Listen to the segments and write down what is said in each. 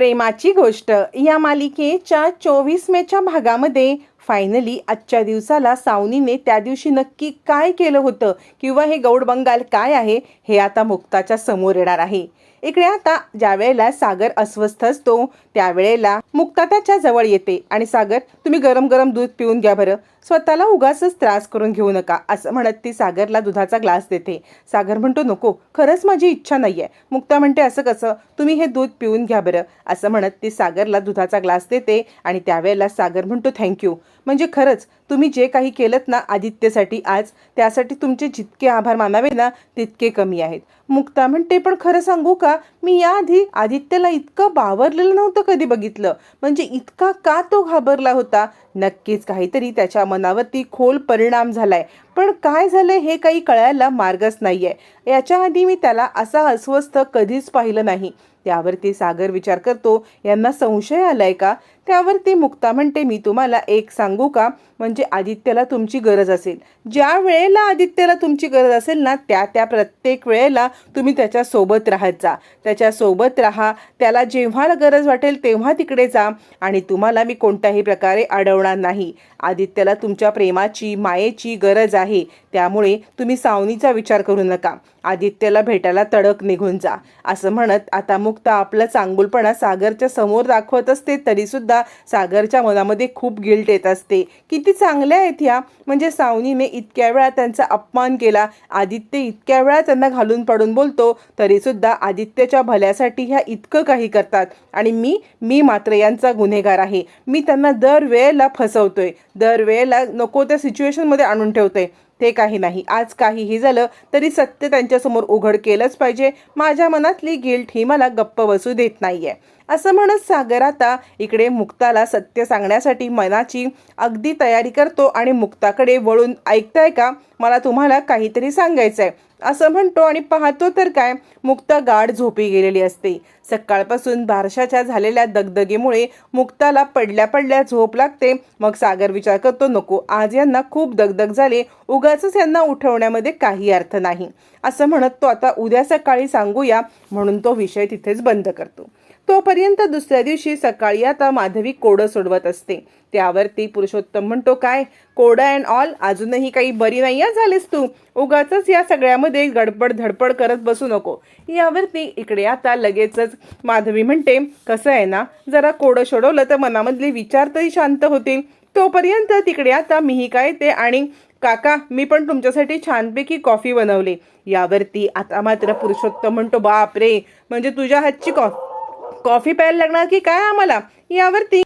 प्रेमाची गोष्ट. या मालिकेच्या चोवीस मेच्या भागामध्ये फायनली आजच्या दिवसाला सावनीने त्या दिवशी नक्की काय केलं होतं? किंवा हे गौड बंगाल काय आहे? हे आता मुक्ताच्या समोर येणार आहे. इकडे आता ज्या वेळेला सागर अस्वस्थ असतो त्यावेळेला मुक्ता त्याच्याजवळ येते. आणि सागर तुम्ही गरम गरम दूध पिऊन घ्या बरं. स्वतःला उगाचच त्रास करून घेऊ नका असं म्हणत ती सागरला दुधाचा ग्लास देते. सागर म्हणतो नको खरंच माझी इच्छा नाहीये. मुक्ता म्हणते असं कसं? तुम्ही हे दूध पिऊन घ्या बरं. असं म्हणत ती सागरला दुधाचा ग्लास देते आणि त्यावेळेला सागर म्हणतो थँक्यू म्हणजे खरंच तुम्ही जे काही केलं ना आदित्यसाठी आज त्यासाठी तुमचे जितके आभार मानावे ना तितके कमी आहेत. मुक्ता म्हणते पण खरं सांगू का? मी याआधी आदित्यला इतकं बावरलेलं नव्हतं कधी बघितलं. म्हणजे इतका का तो घाबरला होता? नक्कीच काहीतरी त्याच्या मनावरती खोल परिणाम झालाय. पण काय झालंय हे काही कळायला मार्गच नाहीये. याच्या आधी मी त्याला असा अस्वस्थ कधीच पाहिलं नाही. त्यावरती सागर विचार करतो यांना संशय आलाय का? त्यावरती मुक्ता म्हणते मी तुम्हाला एक सांगू का? म्हणजे आदित्यला तुमची गरज असेल. ज्या वेळेला आदित्यला तुमची गरज असेल ना त्या त्या प्रत्येक वेळेला तुम्ही त्याच्यासोबत राहत जा. त्याच्यासोबत राहा. त्याला जेव्हा गरज वाटेल तेव्हा तिकडे जा. आणि तुम्हाला मी कोणत्याही प्रकारे अडवणार नाही. आदित्यला तुमच्या प्रेमाची मायेची गरज आहे. त्यामुळे तुम्ही सावनीचा विचार करू नका. आदित्यला भेटायला तडक निघून जा. असं म्हणत आता मुक्ता आपला चांगुलपणा सागरच्या समोर दाखवत असते तरीसुद्धा सागरच्या मनामध्ये खूप गिल्ट येत असते. किती चांगल्या आहेत ह्या म्हणजे सावनीने इतक्या वेळा त्यांचा अपमान केला. आदित्य इतक्या वेळा त्यांना घालून पडून बोलतो तरीसुद्धा आदित्यच्या भल्यासाठी ह्या इतकं काही करतात. आणि मी मी मात्र यांचा गुन्हेगार आहे. मी त्यांना दरवेळेला फसवतोय. दरवेळेला नको त्या सिच्युएशनमध्ये आणून ठेवतोय. ते काही नाही. आज काहीही झालं तरी सत्य त्यांच्यासमोर उघड केलंच पाहिजे. माझ्या मनातली गिल्ट ही मला गप्प बसू देत नाहीये. असं म्हणत सागर आता इकडे मुक्ताला सत्य सांगण्यासाठी मनाची अगदी तयारी करतो आणि मुक्ताकडे वळून ऐकताय का? मला तुम्हाला काहीतरी सांगायचं आहे असं म्हणतो आणि पाहतो तर काय मुक्ता गाढ झोपी गेलेली असते. सकाळपासून बारशाच्या झालेल्या दगदगीमुळे मुक्ताला पडल्या पडल्या झोप लागते. मग सागर विचार करतो नको आज यांना खूप दगदग झाले. उगाच यांना उठवण्यामध्ये काही अर्थ नाही. असं म्हणत तो आता उद्या सकाळी सांगूया म्हणून तो विषय तिथेच बंद करतो. तोपर्यंत दुसऱ्या दिवशी सकाळी आता माधवी कोडं सोडवत असते. त्यावरती पुरुषोत्तम म्हणतो काय? कोडं अँड ऑल? अजूनही काही बरी नाही झालीस तू? उगाच या सगळ्यामध्ये गडबड धडपड करत बसू नको. यावरती इकडे आता लगेचच माधवी म्हणते कसं आहे ना जरा कोडं सोडवलं तर मनामधले विचार तरी शांत होतील. तोपर्यंत तिकडे आता मीही काय ते आणि काका मी पण तुमच्यासाठी छानपैकी कॉफी बनवली. यावरती आता मात्र पुरुषोत्तम म्हणतो बाप रे म्हणजे तुझ्या हातची कॉफी कॉफी प्यायला लागणार की काय आम्हाला? यावरती.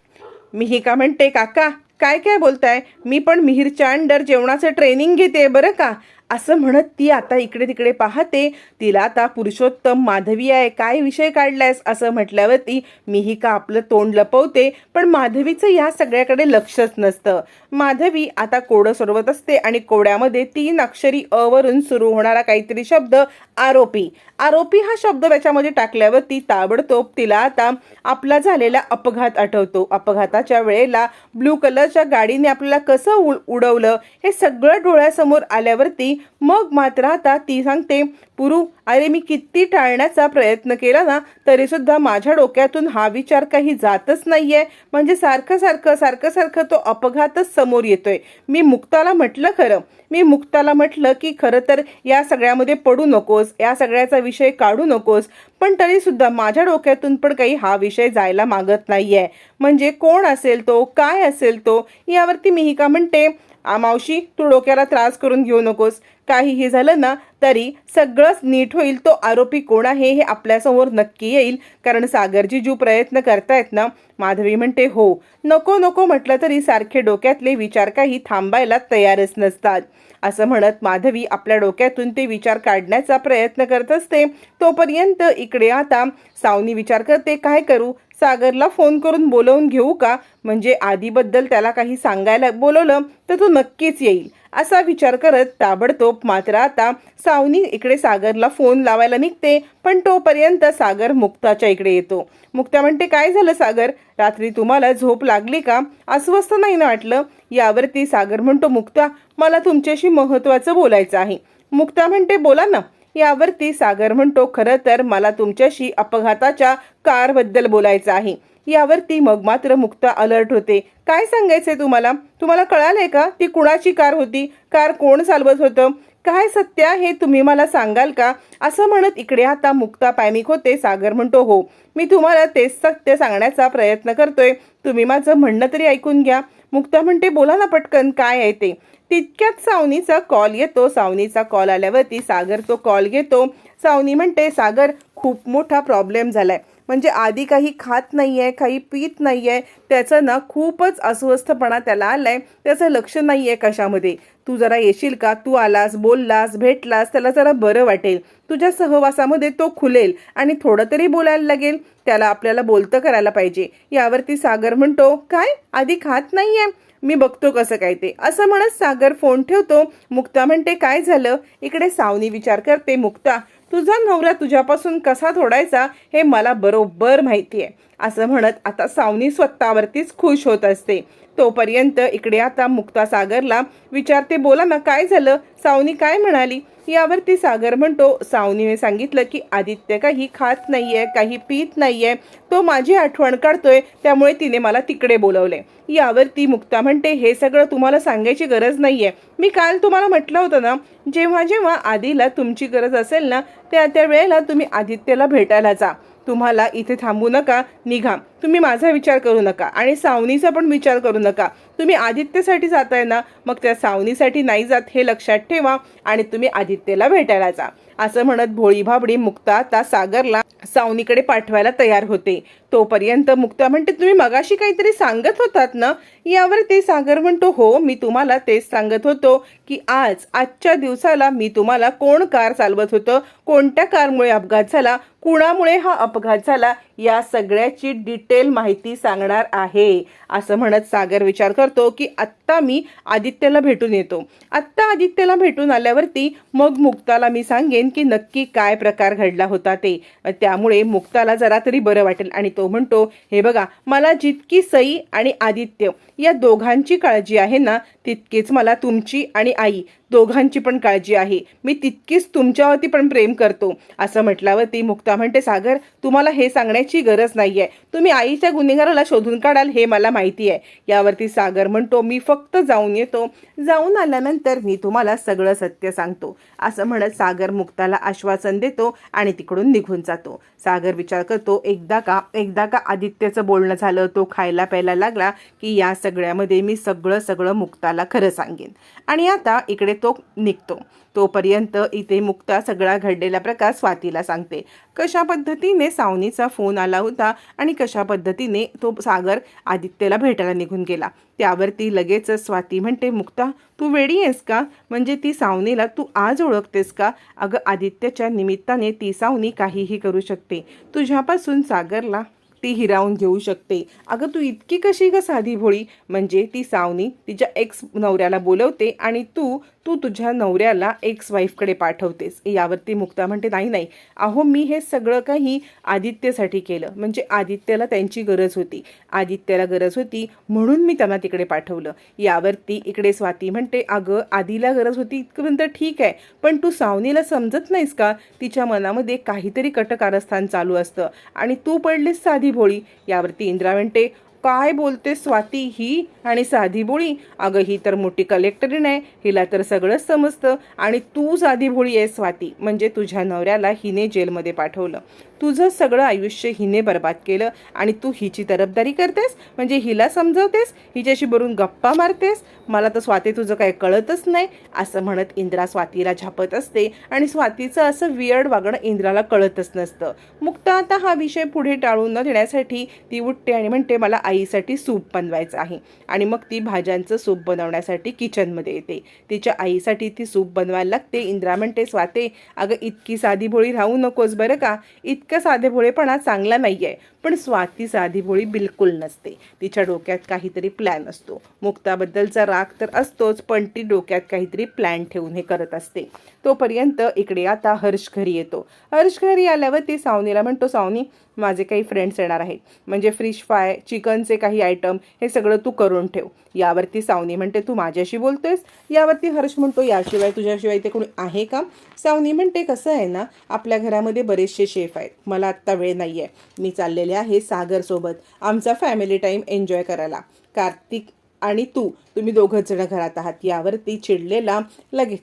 का म्हणते काका काय काय बोलताय? मी पण मिहिरच्या अंडर जेवणाचं ट्रेनिंग घेते बरं का? असं म्हणत ती आता इकडे तिकडे पाहते. तिला आता पुरुषोत्तम माधवी आहे काय विषय काढलायस? असं म्हटल्यावरती मिहिका आपलं तोंड लपवते पण माधवीचं या सगळ्याकडे लक्षच नसतं. माधवी आता कोडं सोडवत असते आणि कोड्यामध्ये तीन अक्षरी अवरून सुरू होणारा काहीतरी शब्द आरोपी. आरोपी हा शब्द त्याच्यामध्ये टाकल्यावरती ताबडतोब तिला आता आपला झालेला अपघात आठवतो. अपघाताच्या वेळेला ब्लू कलरच्या गाडीने आपल्याला कसं उ उडवलं हे सगळं डोळ्यासमोर आल्यावरती मग मात्र आता ती सांगते पुरू अरे मी किती टाळण्याचा प्रयत्न केला ना तरी सुद्धा माझ्या डोक्यातून हा विचार काही जातच नाहीये. म्हणजे सारखं सारखं सारखं सारखं तो अपघातच समोर येतोय. मी मुक्ताला म्हटलं खरं. मी मुक्ताला म्हटलं की खरं तर या सगळ्यामध्ये पडू नकोस या सगळ्याचा विषय काढू नकोस. पण तरी सुद्धा माझ्या डोक्यातून पण काही हा विषय जायला मागत नाहीये. म्हणजे कोण असेल तो? काय असेल तो? यावरती मी ही का म्हणते आ मावशी तू डोक्याला त्रास करून घेऊ नकोस. काहीही झालं ना तरी सगळंच नीट होईल तो आरोपी कोण आहे हे आपल्यासमोर नक्की येईल. कारण सागरजी जो प्रयत्न करतायत ना माधवी म्हणते हो नको नको म्हटलं तरी सारखे डोक्यातले विचार काही थांबायला तयारच नसतात. असं म्हणत माधवी आपल्या डोक्यातून ते विचार काढण्याचा प्रयत्न करत असते. तोपर्यंत इकडे आता सावनी विचार करते काय करू? सागरला फोन करून बोलवून घेऊ का? म्हणजे आधीबद्दल त्याला काही सांगायला बोलवलं तर तो नक्कीच येईल. असा विचार करत ताबडतोब मात्र आता सावनी इकडे सागरला फोन लावायला निघते पण तोपर्यंत सागर मुक्ताच्या इकडे येतो. मुक्ता म्हणते काय झालं सागर? रात्री तुम्हाला झोप लागली का? अस्वस्थ नाही ना वाटलं? यावरती सागर म्हणतो मुक्ता मला तुमच्याशी महत्वाचं बोलायचं आहे. मुक्ता म्हणते बोला ना यावरती सागर म्हणतो खरं तर मला तुमच्याशी अपघाताच्या कारबद्दल बोलायचं आहे. यावरती मग मात्र मुक्ता अलर्ट होते. काय सांगायचंय तुम्हाला? तुम्हाला कळालंय का? ती कुणाची कार होती? कार कोण चालवत होतं? काय सत्य आहे? तुम्ही मला सांगाल का? असं म्हणत इकडे आता मुक्ता पायमिक होते. सागर म्हणतो हो मी तुम्हाला तेच सत्य सांगण्याचा प्रयत्न करतोय. तुम्ही माझं म्हणणं तरी ऐकून घ्या. मुक्ता म्हणते बोला ना पटकन काय आहे ते? तितक्यात सावनीचा कॉल येतो. सावनीचा कॉल आल्यावरती सागर तो कॉल घेतो. सावनी म्हणते सागर खूप मोठा प्रॉब्लेम झाला आहे म्हणजे आधी काही खात नाही आहे काही पित आहे त्याचं ना खूपच अस्वस्थपणा त्याला आलाय. त्याचं लक्ष नाही आहे कशामध्ये. तू जरा येशील का? तू आलास बोललास भेटलास. त्याला जरा बरं वाटेल. तुझ्या सहवासामध्ये तो खुलेल आणि थोडं तरी बोलायला लागेल. त्याला आपल्याला बोलतं करायला पाहिजे. यावरती सागर म्हणतो काय? आधी खात नाही आहे मी बघतो कसं काय ते. असं म्हणत सागर फोन ठेवतो. मुक्ता म्हणते काय झालं? इकडे सावनी विचार करते. मुक्ता तुझा नवरा तुझ्यापासून कसा थोडायचा हे मला बरोबर माहिती आहे असं म्हणत आता सावनी स्वतःवरतीच खुश होत असते. तोपर्यंत इकडे आता मुक्ता सागरला विचारते बोला ना काय झालं? सावनी काय म्हणाली? यावरती सागर म्हणतो सावनीने सांगितलं की आदित्य काही खात नाहीये काही पित नाहीये. तो माझी आठवण काढतोय त्यामुळे तिने मला तिकडे बोलवले. यावरती मुक्ता म्हणते हे सगळं तुम्हाला सांगायची गरज नाहीये. मी काल तुम्हाला म्हटलं होतं ना जेव्हा जेव्हा आधीला तुमची गरज असेल ना त्या त्या वेळेला तुम्ही आदित्यला भेटायला जा. तुम्हाला इथे थांबू नका निघा. तुम्ही माझा विचार करू नका आणि सावनीचा पण विचार करू नका. तुम्ही आदित्यसाठी जाताय ना मग त्या सावनीसाठी नाही जात हे लक्षात ठेवा आणि तुम्ही आदित्यला भेटायला जा. असं म्हणत भोळी भाबडी मुक्ता आता सागरला सावनीकडे पाठवायला तयार होते. तोपर्यंत मुक्ता म्हणते तुम्ही मगाशी काहीतरी सांगत होतात ना? यावर ते सागर म्हणतो हो मी तुम्हाला तेच सांगत होतो की आज आजच्या दिवसाला मी तुम्हाला कोण कार चालवत होतं? कोणत्या कारमुळे अपघात झाला? कुणामुळे हा अपघात झाला? या सगळ्याची डिटेल माहिती सांगणार आहे असं म्हणत सागर विचार करतो की आत्ता मी आदित्यला भेटून येतो. आत्ता आदित्यला भेटून आल्यावरती मग मुक्ताला मी सांगेन की नक्की काय प्रकार घडला होता ते. त्यामुळे मुक्ताला जरा तरी बरं वाटेल आणि तो म्हणतो हे बघा मला जितकी सई आणि आदित्य या दोघांची काळजी आहे ना तितकीच मला तुमची आणि आई दोघांची पण काळजी आहे. मी तितकीच तुमच्यावरती पण प्रेम करतो. असं म्हटल्यावरती मुक्ता म्हणते सागर तुम्हाला हे सांगण्याची गरज नाहीये. तुम्ही आईच्या गुन्हेगाराला शोधून काढाल हे मला माहिती आहे यावरती सागर म्हणतो मी फक्त जाऊन येतो. जाऊन आल्यानंतर मी तुम्हाला सगळं सत्य सांगतो. असं म्हणत सागर मुक्ताला आश्वासन देतो आणि तिकडून निघून जातो. सागर विचार करतो एकदा का? एकदा का आदित्यचं बोलणं झालं? तो खायला प्यायला लागला की या सगळ्यामध्ये मी सगळं सगळं मुक्ताला खरं सांगेन. आणि आता इकडे तो निघतो. तोपर्यंत इथे मुक्ता सगळा घडलेला प्रकार स्वातीला सांगते. कशा पद्धतीने सावनीचा फोन आला होता आणि कशा पद्धतीने तो सागर आदित्यला भेटायला निघून गेला. त्यावरती लगेच स्वाती म्हणते मुक्ता तू वेडी आहेस का? म्हणजे ती सावनीला तू आज ओळखतेस का? अगं आदित्यच्या निमित्ताने ती सावनी काहीही करू शकते. तुझ्यापासून सागरला ती हिरावून घेऊ शकते. अगं तू इतकी कशी ग साधी भोळी? म्हणजे ती सावनी तिच्या एक्स नवऱ्याला बोलवते आणि तू तू तुझ्या नवऱ्याला एक्स वाईफकडे पाठवतेस. यावरती मुक्ता म्हणते नाही नाही. अहो मी हे सगळं काही आदित्यसाठी केलं. म्हणजे आदित्यला त्यांची गरज होती. आदित्यला गरज होती म्हणून मी त्यांना तिकडे पाठवलं. यावरती इकडे स्वाती म्हणते अगं आधीला गरज होती इतकं ठीक आहे. पण तू सावनीला समजत नाहीस का? तिच्या मनामध्ये काहीतरी कटकारस्थान चालू असतं आणि तू पडलीस साधी भोळी यावरती इंदिरा म्हणते काय बोलते स्वाती ही आणि साधी भोळी अगं ही तर मोठी कलेक्टरीन आहे. हिला तर सगळंच समजतं. आणि तू साधी भोळी आहे स्वाती. म्हणजे तुझ्या नवऱ्याला हिने जेलमध्ये पाठवलं. तुझं सगळं आयुष्य हिने बर्बाद केलं आणि तू हिची तरफदारी करतेस म्हणजे हिला समजवतेस हिच्याशी बरून गप्पा मारतेस. मला तर स्वाती तुझं काय कळतच नाही असं म्हणत इंद्रा स्वातीला झापत असते आणि स्वातीचं असं वियर्ड वागणं इंद्राला कळतच नसतं. मुक्ता आता हा विषय पुढे टाळून न देण्यासाठी ती उठते आणि म्हणते मला आईसाठी सूप बनवायचं आहे. आणि मग ती भाज्यांचं सूप बनवण्यासाठी किचनमध्ये येते. तिच्या आईसाठी ती सूप बनवायला लागते. इंद्रा म्हणते स्वाते अगं इतकी साधी भोळी राहू नकोस बरं का? इतकं साधेभोळेपणा चांगला नाही आहे पण स्वाती साधीभोळी बिलकुल नसते. तिच्या डोक्यात काहीतरी प्लॅन असतो. मुक्ताबद्दलचा राग तर असतोच पण ती डोक्यात काहीतरी प्लॅन ठेवून हे करत असते. तोपर्यंत इकडे आता हर्ष घरी येतो. हर्ष घरी आल्यावर ती सावनीला म्हणतो सावनी माझे काही फ्रेंड्स येणार आहेत. म्हणजे फिश फ्राय चिकनचे काही आयटम हे सगळं तू करून ठेव. यावरती सावनी म्हणते तू माझ्याशी बोलतोयस? यावरती हर्ष म्हणतो याशिवाय तुझ्याशिवाय ते कोणी आहे का? सावनी म्हणते कसं आहे ना आपल्या घरामध्ये बरेचसे शेफ आहेत. मला आत्ता वेळ नाही आहे मी चाललेले आहे सागरसोबत आमचा फॅमिली टाईम एन्जॉय करायला. कार्तिक आणि तू तुम्ही दोघंच जण घरात आहात. यावरती चिडलेला लगेच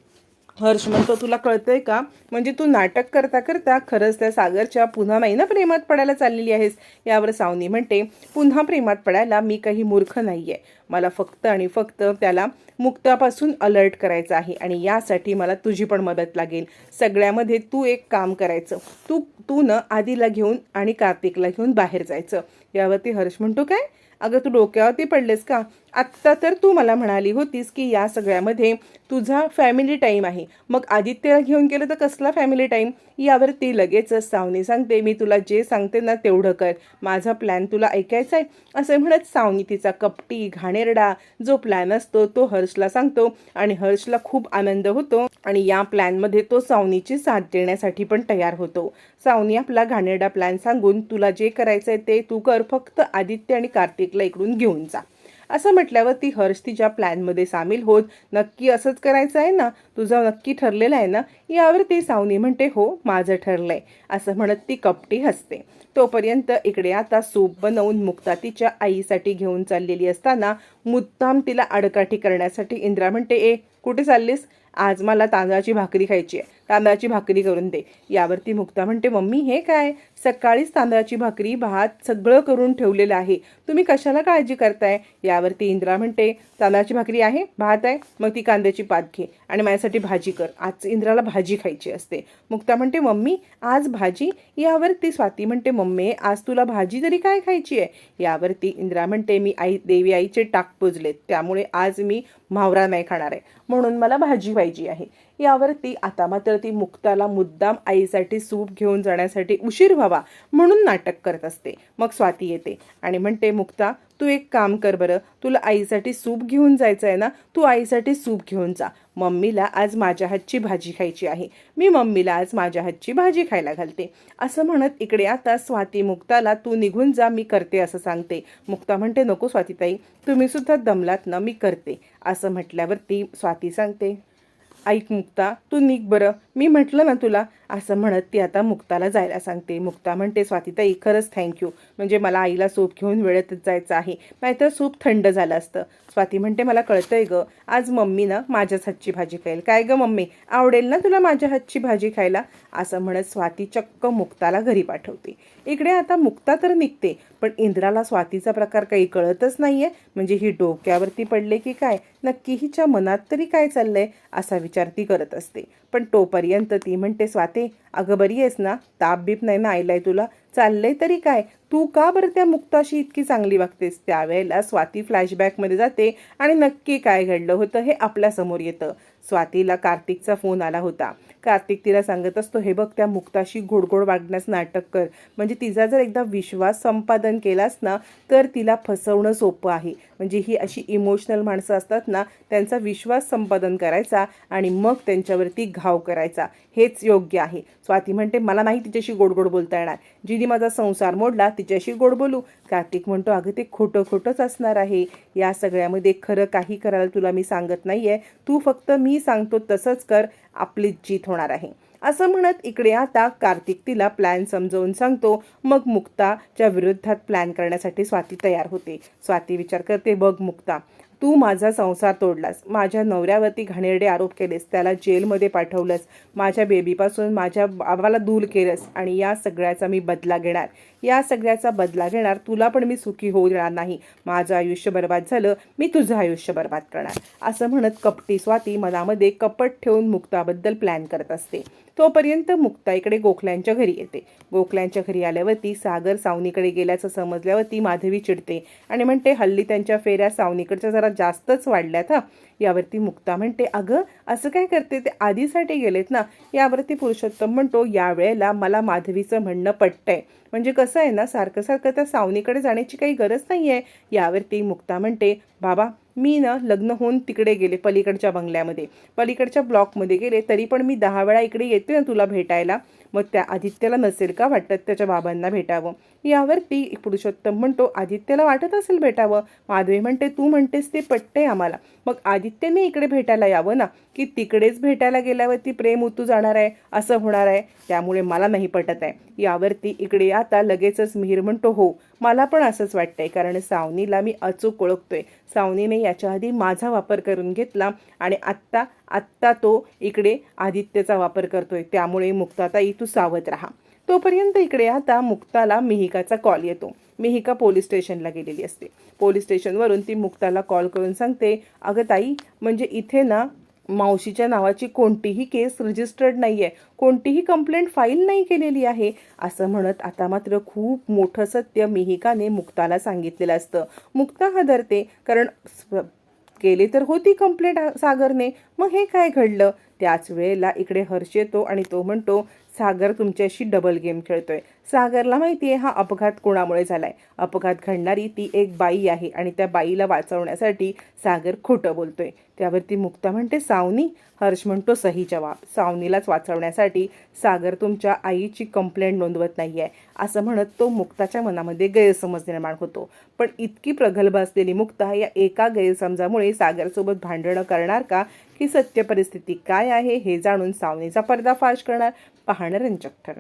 हर्ष म्हणतो तुला कळतंय का? म्हणजे तू नाटक करता करता खरंच त्या सागरच्या पुन्हा नाही ना प्रेमात पडायला चाललेली आहेस. यावर सावनी म्हणते पुन्हा प्रेमात पडायला मी काही मूर्ख नाही आहे मला फक्त आणि फक्त त्याला मुक्तापासून अलर्ट करायचं आहे आणि यासाठी मला तुझी पण मदत लागेल. सगळ्यामध्ये तू एक काम करायचं. तू तू न आधीला घेऊन आणि कार्तिकला घेऊन बाहेर जायचं. यावरती हर्ष म्हणतो काय? अगं तू डोक्यावरती पडलेस का? आत्ता तर तू मला म्हणाली होतीस की या सगळ्यामध्ये तुझा फॅमिली टाईम आहे. मग आदित्यला घेऊन गेलं तर कसला फॅमिली टाईम यावरती लगेचच सावनी सांगते मी तुला जे सांगते ना तेवढं कर. माझा प्लॅन तुला ऐकायचा आहे. असं म्हणत सावनी तिचा कपटी घाणेरडा जो प्लॅन असतो तो हर्षला सांगतो. आणि हर्षला खूप आनंद होतो आणि या प्लॅनमध्ये तो सावनीची साथ देण्यासाठी पण तयार होतो. सावनी आपला घाणेरडा प्लॅन सांगून तुला जे करायचं आहे ते तू कर. फक्त आदित्य आणि कार्तिकला इकडून घेऊन जा. असं म्हटल्यावर ती हर्ष तिच्या प्लॅनमध्ये सामील होत नक्की असंच करायचं आहे ना? तुझं नक्की ठरलेलं आहे ना? यावर ती सावनी म्हणते हो माझं ठरलंय असं म्हणत ती कपटी हसते. तोपर्यंत इकडे आता सूप बनवून मुक्ता तिच्या आईसाठी घेऊन चाललेली असताना मुद्दाम तिला आडकाठी करण्यासाठी इंद्रा म्हणते ए कुठे चाललीस? आज मला तांदळाची भाकरी खायची आहे. तांदळाची भाकरी करून दे. यावरती मुक्ता म्हणते मम्मी हे काय? सकाळीच तांदळाची भाकरी भात सगळं करून ठेवलेलं आहे. तुम्ही कशाला काळजी करताय? यावरती इंद्रा म्हणते तांदळाची भाकरी आहे भात आहे मग ती कांद्याची पात घे आणि माझ्यासाठी भाजी कर. आज इंद्राला भाजी खायची असते. मुक्ता म्हणते मम्मी आज भाजी? यावरती स्वाती म्हणते मम्मी आज तुला भाजी तरी काय खायची आहे? यावरती इंद्रा म्हणते मी आई देवी आईचे टाक पुजलेत. त्यामुळे आज मी म्हावरा नाही खाणार आहे. म्हणून मला भाजी पाहिजे आहे. यावरती आता मात्र ती मुक्ताला मुद्दाम आईसाठी सूप घेऊन जाण्यासाठी उशीर व्हावा म्हणून नाटक करत असते. मग स्वाती येते आणि म्हणते मुक्ता तू एक काम कर बरं. तुला आईसाठी सूप घेऊन जायचं आहे ना तू आईसाठी सूप घेऊन जा. मम्मीला आज माझ्या हातची भाजी खायची आहे. मी मम्मीला आज माझ्या हातची भाजी खायला घालते. असं म्हणत इकडे आता स्वाती मुक्ताला तू निघून जा मी करते असं सांगते. मुक्ता म्हणते नको स्वातीताई तुम्ही सुद्धा दमलात ना मी करते असं म्हटल्यावर ती स्वाती सांगते. ऐक मुक्ता तू निघ बरं. मी म्हटलं ना तुला असं म्हणत ती आता मुक्ताला जायला सांगते. मुक्ता म्हणते स्वातीताई खरंच थँक्यू म्हणजे मला आईला सूप घेऊन वेळेतच जायचं आहे. नाहीतर सूप थंड झालं असतं. स्वाती म्हणते मला कळतंय ग आज मम्मी ना माझ्याच हातची भाजी खाईल. काय ग मम्मी? आवडेल ना तुला माझ्या हातची भाजी खायला? असं म्हणत स्वाती चक्क मुक्ताला घरी पाठवते. इकडे आता मुक्ता तर निघते पण इंद्राला स्वातीचा प्रकार काही कळतच नाहीये. म्हणजे ही डोक्यावरती पडले की काय? नक्की हिच्या मनात तरी काय चाललंय? असा विचार ती करत असते. पण तोपर्यंत ती म्हणते स्वाती अगं बरी आहेस ना? ताप बीप नाही ना आईलाय तुला? चाललंय तरी काय? तू का बरं त्या मुक्ताशी इतकी चांगली वागतेस? त्यावेळेला स्वाती फ्लॅशबॅकमध्ये जाते आणि नक्की काय घडलं होतं हे आपल्यासमोर येतं. स्वातीला कार्तिकचा फोन आला होता. कार्तिक तिला सांगत असतो हे बघ त्या मुक्ताशी घोडघोड वागण्यास नाटक कर. म्हणजे तिचा जर एकदा विश्वास संपादन केलास ना तर तिला फसवणं सोपं आहे. म्हणजे ही अशी इमोशनल माणसं असतात ना त्यांचा विश्वास संपादन करायचा आणि मग त्यांच्यावरती घाव करायचा. हेच योग्य आहे. स्वाती म्हणते मला नाही तिच्याशी गोडगोड बोलता येणार. जिने माझा संसार मोडला तिच्याशी गोड बोलू. कार्तिक म्हणतो अगं ते खोटं खोटंच असणार आहे. या सगळ्यामध्ये खरं काही करायला तुला मी सांगत नाही आहे तू फक्त मी सांगतो तसंच कर. आपली जीत होणार आहे. असं म्हणत इकडे आता कार्तिक तिला प्लॅन समजावून सांगतो. मग मुक्ताच्या विरोधात प्लॅन करण्यासाठी स्वाती तयार होते. स्वाती विचार करते बघ मुक्ता तू माझा संसार तोडलास. माझ्या नवऱ्यावरती घाणेरडे आरोप केलेस. त्याला जेलमध्ये पाठवलंस. माझ्या बेबीपासून माझ्या बाबाला दूर केलंस. आणि या सगळ्याचा मी बदला घेणार. या सगळ्याचा बदला घेणार. तुला पण मी सुखी होऊ देणार नाही. माझं आयुष्य बर्बाद झालं मी तुझं आयुष्य बर्बाद करणार. असं म्हणत कपटी स्वाती मनामध्ये कपट ठेवून मुक्ताबद्दल प्लॅन करत असते. तोपर्यंत मुक्ता इकडे गोखल्यांच्या घरी येते. गोखल्यांच्या घरी आल्यावरती सागर सावनीकडे गेल्याचं समजल्यावरती माधवी चिडते आणि म्हणते हल्ली त्यांच्या फेऱ्या सावनीकडच्या जरा जास्तच वाढल्यात हा. यावरती मुक्ता म्हणते अगं असं काय करते? ते आधीसाठी गेलेत ना. यावरती पुरुषोत्तम म्हणतो यावेळेला मला माधवीचं म्हणणं पटतंय. म्हणजे कसं आहे ना सारखं सारखं त्या सावनीकडे जाण्याची काही गरज नाही आहे यावरती मुक्ता म्हणते बाबा मी ना लग्न होऊन तिकडे गेले पलीकडच्या बंगल्यामध्ये. पलीकडच्या ब्लॉकमध्ये गेले तरी पण मी दहा वेळा इकडे येते ना तुला भेटायला. मग त्या आदित्यला नसेल का वाटत त्याच्या बाबांना भेटावं? यावरती पुरुषोत्तम म्हणतो आदित्यला वाटत असेल भेटावं. माधवी म्हणते तू म्हणतेस ते पटते आम्हाला. मग आदित्यने इकडे भेटायला यावं ना? की तिकडेच भेटायला गेल्यावरती प्रेम उतू जाणार आहे असं होणार आहे? त्यामुळे मला नाही पटत आहे. यावरती इकडे आता लगेचच मिहीर म्हणतो हो मला पण असंच वाटतंय कारण सावनीला मी अचूक ओळखतोय. सावनीने याच्या आधी माझा वापर करून घेतला आणि आत्ता आत्ता तो इकडे आदित्यचा वापर करतोय. त्यामुळे मुक्ताताई तू सावध राहा. तोपर्यंत इकडे आता मुक्ताला मिहिकाचा कॉल येतो. मिहिका पोलीस स्टेशनला गेलेली असते. पोलीस स्टेशनवरून ती मुक्ताला कॉल करून सांगते अगं ताई म्हणजे इथे ना मावशीच्या नावाची कोणतीही केस रजिस्टर्ड नाही आहे कोणतीही कंप्लेंट फाईल नाही केलेली आहे. असं म्हणत आता मात्र खूप मोठं सत्य मिहिकाने मुक्ताला सांगितलेलं असतं. मुक्ता हादरते कारण केली तर होती कंप्लेंट सागरने. मग हे काय घडलं? त्याच वेळेला इकडे हर्ष येतो आणि तो म्हणतो सागर तुमच्याशी डबल गेम खेळतोय. सागरला माहिती आहे हा अपघात कोणामुळे झालाय? अपघात घडणारी ती एक बाई आहे आणि त्या बाईला वाचवण्यासाठी सागर खोटं बोलतोय. त्यावरती मुक्ता म्हणते सावनी. हर्ष म्हणतो सही जवाब. सावनीलाच वाचवण्यासाठी सागर तुमच्या आईची कंप्लेंट नोंदवत नाही आहे असं म्हणत तो मुक्ताच्या मनामध्ये गैरसमज निर्माण होतो. पण इतकी प्रगल्भ असलेली मुक्ता या एका गैरसमजामुळे सागरसोबत भांडणं करणार का? की सत्य परिस्थिती काय आहे हे जाणून सावनीचा पर्दाफाश करणार? behandelen doktoren.